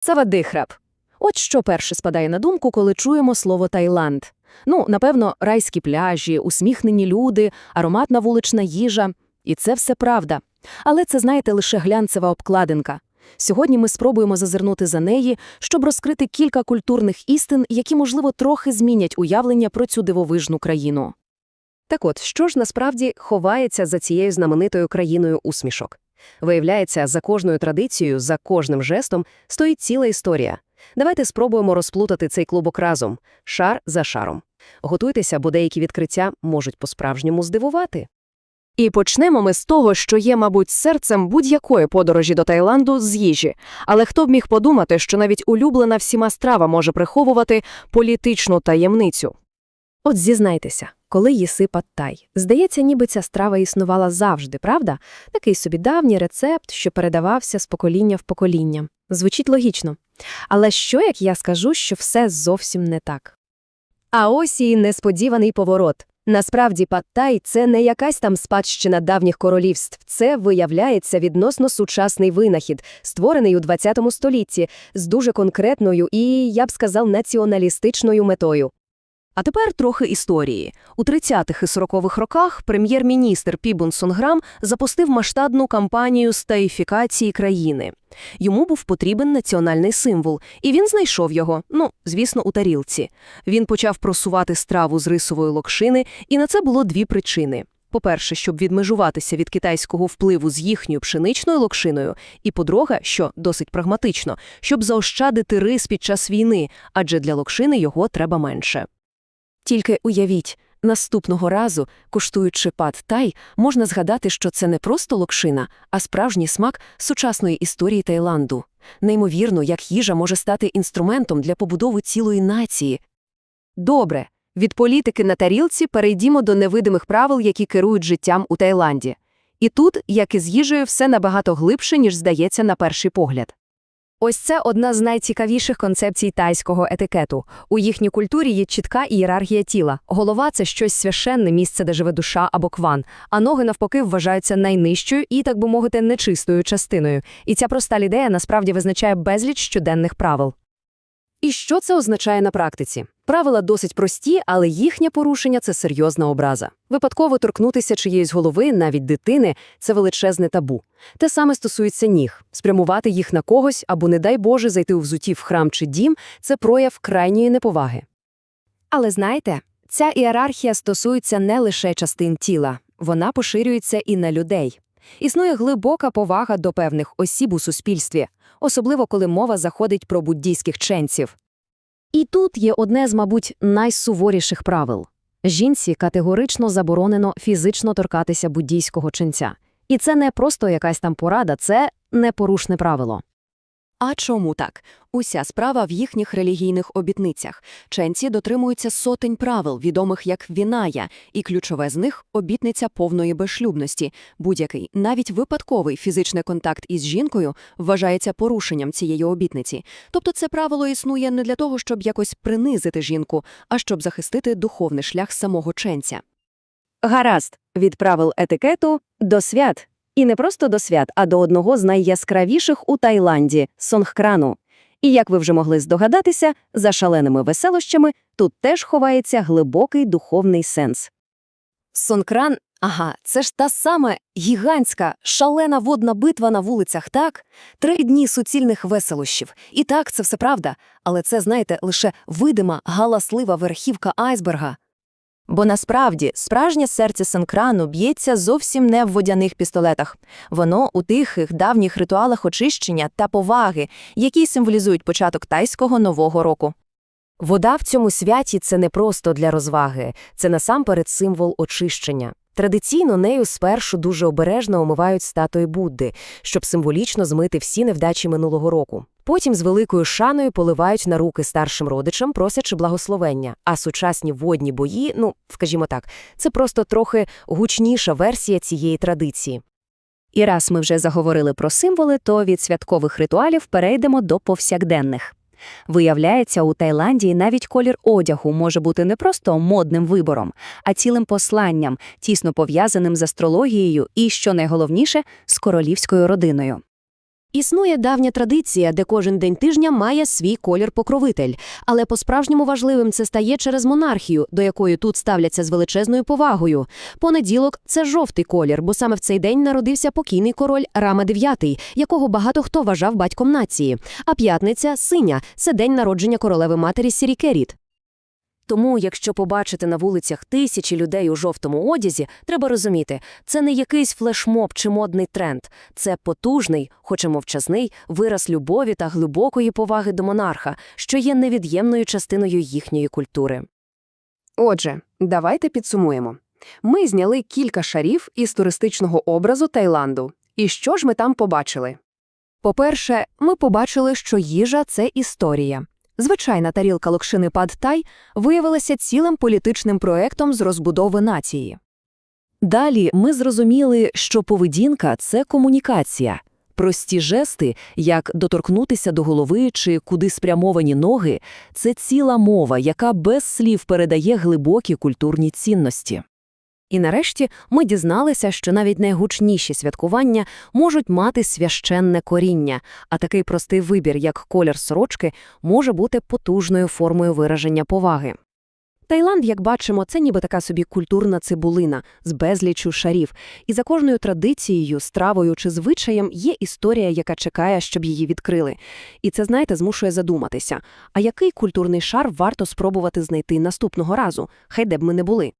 Савадихраб. От що перше спадає на думку, коли чуємо слово Таїланд. Ну, напевно, райські пляжі, усміхнені люди, ароматна вулична їжа. І це все правда. Але це, знаєте, лише глянцева обкладинка. Сьогодні ми спробуємо зазирнути за неї, щоб розкрити кілька культурних істин, які, можливо, трохи змінять уявлення про цю дивовижну країну. Так от, що ж насправді ховається за цією знаменитою країною усмішок? Виявляється, за кожною традицією, за кожним жестом стоїть ціла історія. Давайте спробуємо розплутати цей клубок разом, шар за шаром. Готуйтеся, бо деякі відкриття можуть по-справжньому здивувати. І почнемо ми з того, що є, мабуть, серцем будь-якої подорожі до Таїланду з їжі. Але хто б міг подумати, що навіть улюблена всіма страва може приховувати політичну таємницю? От зізнайтеся, коли їси паттай, здається, ніби ця страва існувала завжди, правда? Такий собі давній рецепт, що передавався з покоління в покоління. Звучить логічно. Але що, як я скажу, що все зовсім не так? А ось і несподіваний поворот. Насправді, паттай – це не якась там спадщина давніх королівств. Це, виявляється, відносно сучасний винахід, створений у 20 столітті, з дуже конкретною і, я б сказав, націоналістичною метою. А тепер трохи історії. У 30-х і 40-х роках прем'єр-міністр Пібун Сонграм запустив масштабну кампанію стаїфікації країни. Йому був потрібен національний символ, і він знайшов його, ну, звісно, у тарілці. Він почав просувати страву з рисової локшини, і на це було дві причини. По-перше, щоб відмежуватися від китайського впливу з їхньою пшеничною локшиною, і по-друге, що досить прагматично, щоб заощадити рис під час війни, адже для локшини його треба менше. Тільки уявіть, наступного разу, куштуючи пад тай, можна згадати, що це не просто локшина, а справжній смак сучасної історії Таїланду. Неймовірно, як їжа може стати інструментом для побудови цілої нації. Добре, від політики на тарілці перейдімо до невидимих правил, які керують життям у Таїланді. І тут, як і з їжею, все набагато глибше, ніж здається на перший погляд. Ось це одна з найцікавіших концепцій тайського етикету. У їхній культурі є чітка ієрархія тіла. Голова це щось священне місце, де живе душа або кван, а ноги навпаки вважаються найнижчою і, так би мовити, нечистою частиною. І ця проста лідея насправді визначає безліч щоденних правил. І що це означає на практиці? Правила досить прості, але їхнє порушення – це серйозна образа. Випадково торкнутися чиєїсь голови, навіть дитини – це величезне табу. Те саме стосується ніг. Спрямувати їх на когось або, не дай Боже, зайти у взуті в храм чи дім – це прояв крайньої неповаги. Але знаєте, ця ієрархія стосується не лише частин тіла, вона поширюється і на людей. Існує глибока повага до певних осіб у суспільстві, особливо коли мова заходить про буддійських ченців. І тут є одне з, мабуть, найсуворіших правил. Жінці категорично заборонено фізично торкатися буддійського ченця. І це не просто якась там порада, це непорушне правило. А чому так? Уся справа в їхніх релігійних обітницях. Ченці дотримуються сотень правил, відомих як віная, і ключове з них – обітниця повної безшлюбності. Будь-який, навіть випадковий фізичний контакт із жінкою вважається порушенням цієї обітниці. Тобто це правило існує не для того, щоб якось принизити жінку, а щоб захистити духовний шлях самого ченця. Гаразд, від правил етикету до свят. І не просто до свят, а до одного з найяскравіших у Таїланді – Сонгхрану. І як ви вже могли здогадатися, за шаленими веселощами тут теж ховається глибокий духовний сенс. Сонкран, ага, це ж та сама гігантська, шалена водна битва на вулицях, так? Три дні суцільних веселощів. І так, це все правда. Але це, знаєте, лише видима, галаслива верхівка айсберга. Бо насправді справжнє серце Санкрану б'ється зовсім не в водяних пістолетах. Воно у тихих давніх ритуалах очищення та поваги, які символізують початок тайського нового року. Вода в цьому святі це не просто для розваги, це насамперед символ очищення. Традиційно нею спершу дуже обережно омивають статуї Будди, щоб символічно змити всі невдачі минулого року. Потім з великою шаною поливають на руки старшим родичам, просячи благословення. А сучасні водні бої, ну, скажімо так, це просто трохи гучніша версія цієї традиції. І раз ми вже заговорили про символи, то від святкових ритуалів перейдемо до повсякденних. Виявляється, у Таїланді навіть колір одягу може бути не просто модним вибором, а цілим посланням, тісно пов'язаним з астрологією і, що найголовніше, з королівською родиною. Існує давня традиція, де кожен день тижня має свій колір-покровитель, але по-справжньому важливим це стає через монархію, до якої тут ставляться з величезною повагою. Понеділок – це жовтий колір, бо саме в цей день народився покійний король Рама IX, якого багато хто вважав батьком нації. А п'ятниця – синя – це день народження королеви-матері Сірікеріт. Тому, якщо побачите на вулицях тисячі людей у жовтому одязі, треба розуміти, це не якийсь флешмоб чи модний тренд. Це потужний, хоч і мовчазний, вираз любові та глибокої поваги до монарха, що є невід'ємною частиною їхньої культури. Отже, давайте підсумуємо. Ми зняли кілька шарів із туристичного образу Таїланду. І що ж ми там побачили? По-перше, ми побачили, що їжа – це історія. Звичайна тарілка локшини пад тай виявилася цілим політичним проектом з розбудови нації. Далі ми зрозуміли, що поведінка – це комунікація. Прості жести, як доторкнутися до голови чи куди спрямовані ноги – це ціла мова, яка без слів передає глибокі культурні цінності. І нарешті ми дізналися, що навіть найгучніші святкування можуть мати священне коріння, а такий простий вибір, як колір сорочки, може бути потужною формою вираження поваги. Таїланд, як бачимо, це ніби така собі культурна цибулина з безліччю шарів, і за кожною традицією, стравою чи звичаєм є історія, яка чекає, щоб її відкрили. І це, знаєте, змушує задуматися, а який культурний шар варто спробувати знайти наступного разу, хай де б ми не були.